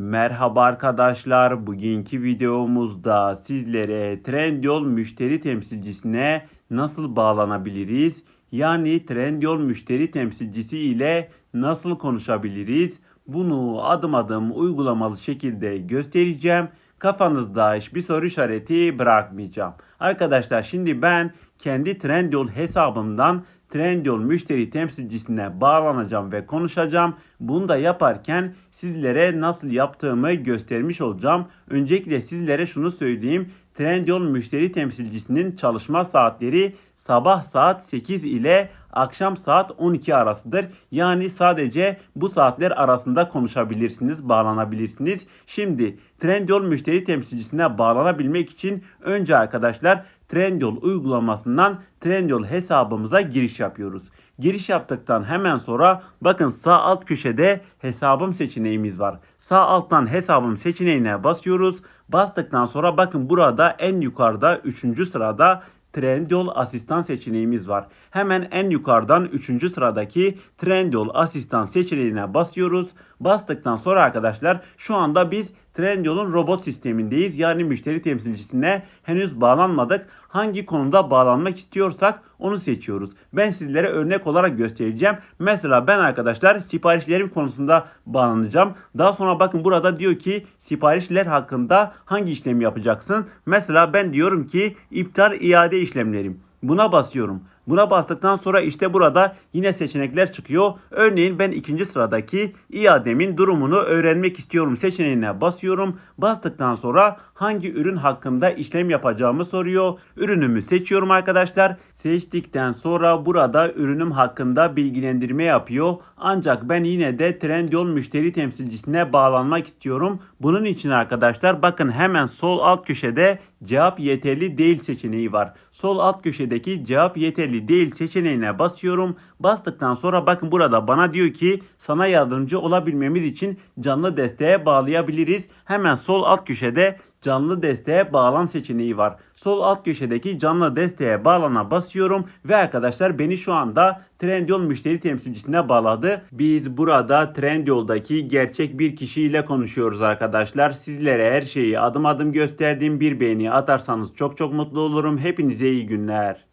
Merhaba arkadaşlar. Bugünkü videomuzda sizlere Trendyol müşteri temsilcisine nasıl bağlanabiliriz? Yani Trendyol müşteri temsilcisi ile nasıl konuşabiliriz? Bunu adım adım uygulamalı şekilde göstereceğim. Kafanızda hiçbir soru işareti bırakmayacağım. Arkadaşlar şimdi ben kendi Trendyol hesabımdan Trendyol müşteri temsilcisine bağlanacağım ve konuşacağım. Bunu da yaparken sizlere nasıl yaptığımı göstermiş olacağım. Öncelikle sizlere şunu söyleyeyim. Trendyol müşteri temsilcisinin çalışma saatleri sabah saat 8 ile akşam saat 12 arasıdır. Yani sadece bu saatler arasında konuşabilirsiniz, bağlanabilirsiniz. Şimdi Trendyol müşteri temsilcisine bağlanabilmek için önce arkadaşlar Trendyol uygulamasından Trendyol hesabımıza giriş yapıyoruz. Giriş yaptıktan hemen sonra bakın sağ alt köşede hesabım seçeneğimiz var. Sağ alttan hesabım seçeneğine basıyoruz. Bastıktan sonra bakın burada en yukarıda 3. sırada Trendyol asistan seçeneğimiz var. Hemen en yukarıdan 3. sıradaki Trendyol asistan seçeneğine basıyoruz. Bastıktan sonra arkadaşlar şu anda biz Trendyol'un robot sistemindeyiz. Yani müşteri temsilcisine henüz bağlanmadık. Hangi konuda bağlanmak istiyorsak onu seçiyoruz. Ben sizlere örnek olarak göstereceğim. Mesela ben arkadaşlar siparişlerim konusunda bağlanacağım. Daha sonra bakın burada diyor ki siparişler hakkında hangi işlemi yapacaksın? Mesela ben diyorum ki iptal iade işlemlerim. Buna basıyorum. Buna bastıktan sonra işte burada yine seçenekler çıkıyor. Örneğin ben ikinci sıradaki iademin durumunu öğrenmek istiyorum seçeneğine basıyorum. Bastıktan sonra hangi ürün hakkında işlem yapacağımı soruyor. Ürünümü seçiyorum arkadaşlar. Seçtikten sonra burada ürünüm hakkında bilgilendirme yapıyor. Ancak ben yine de Trendyol müşteri temsilcisine bağlanmak istiyorum. Bunun için arkadaşlar bakın hemen sol alt köşede cevap yeterli değil seçeneği var. Sol alt köşedeki cevap yeterli değil seçeneğine basıyorum. Bastıktan sonra bakın burada bana diyor ki sana yardımcı olabilmemiz için canlı desteğe bağlayabiliriz. Hemen sol alt köşede canlı desteğe bağlan seçeneği var. Sol alt köşedeki canlı desteğe bağlana basıyorum ve arkadaşlar beni şu anda Trendyol müşteri temsilcisine bağladı. Biz burada Trendyol'daki gerçek bir kişiyle konuşuyoruz arkadaşlar. Sizlere her şeyi adım adım gösterdiğim bir beğeni atarsanız çok çok mutlu olurum. Hepinize iyi günler.